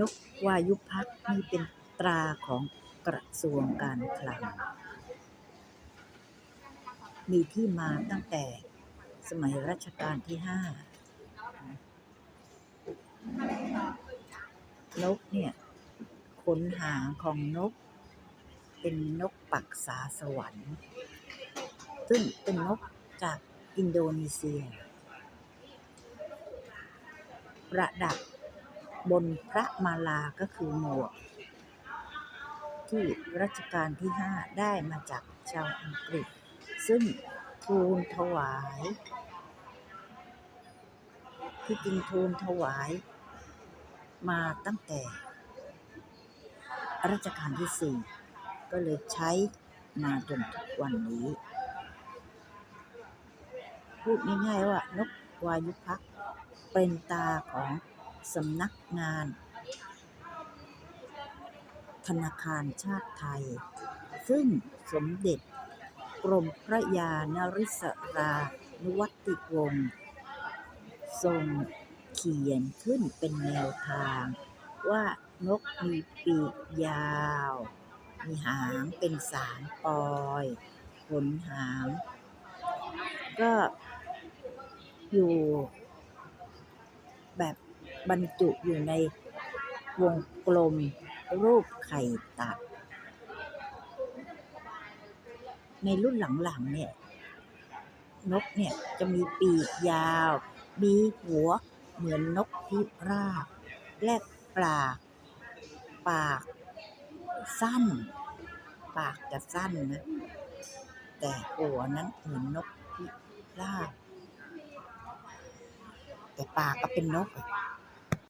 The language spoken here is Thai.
นกวายุพักนี่เป็นตราของกระทรวงการคลัง มีที่มาตั้งแต่สมัยรัชกาลที่ห้านกเนี่ยขนหางของนก เป็นนกปักษาสวรรค์ ซึ่งเป็นนกจากอินโดนีเซีย ประดับ บนพระมาลาก็คือหมวก ที่รัชกาลที่ห้าได้มาจากชาวอังกฤษ ซึ่งทูลถวาย ที่จริงทูลถวายมาตั้งแต่รัชกาลที่สี่ก็เลยใช้มาจนทุกวันนี้ พูดง่ายๆว่านกวายุพักเป็นตาของ สำนักงาน ธนาคารชาติไทย ซึ่งสมเด็จกรมพระยานริศรานุวัติวงศ์ทรงเขียนขึ้นเป็นแนวทาง ว่านกมีปีกยาว มีหางเป็นสามปอยขนหาง ก็อยู่แบบ บรรจุอยู่ในวงกลมรูปไข่ตัด ในรุ่นหลังๆเนี่ย นกเนี่ยจะมีปีกยาว มีหัวเหมือนนกพิราบ และปากปากสั้น ปากจะสั้นนะ แต่หัวนั้นเหมือนนกพิราบ แต่ปากก็เป็นนกอะ